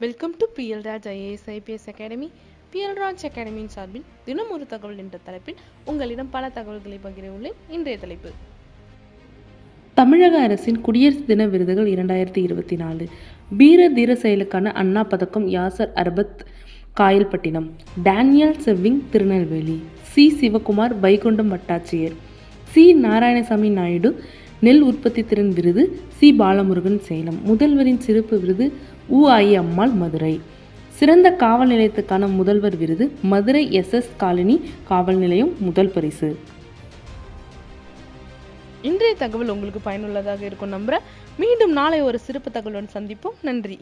Welcome to PL Raj IAS IPS academy PL Raj அகாடமியின் சார்பில் தினம் ஒரு தகவல் என்ற தலைப்பில் உங்களிடம் பல தகவல்களை பகிர உள்ளேன் இன்றைய தலைப்பு. தமிழக அரசின் குடியரசு தின விருதுகள் இரண்டாயிரத்தி இருபத்தி நாலு. வீர தீர செயலுக்கான அண்ணா பதக்கம் யாசர் அரபத் காயல்பட்டினம். டேனியல் செவ்விங் திருநெல்வேலி. சி. சிவகுமார் வைகுண்டம் வட்டாட்சியர். சி. நாராயணசாமி நாயுடு நெல் உற்பத்தி திறன் விருது சி. பாலமுருகன் சேலம். முதல்வரின் சிறப்பு விருது உ. ஐ. அம்மாள் மதுரை. சிறந்த காவல் நிலையத்துக்கான முதல்வர் விருது மதுரை எஸ்எஸ் காலனி காவல் நிலையம் முதல் பரிசு. இன்றைய தகவல் உங்களுக்கு பயனுள்ளதாக இருக்கும் நம்புறேன். மீண்டும் நாளை ஒரு சிறப்பு தகவலுடன் சந்திப்போம். நன்றி.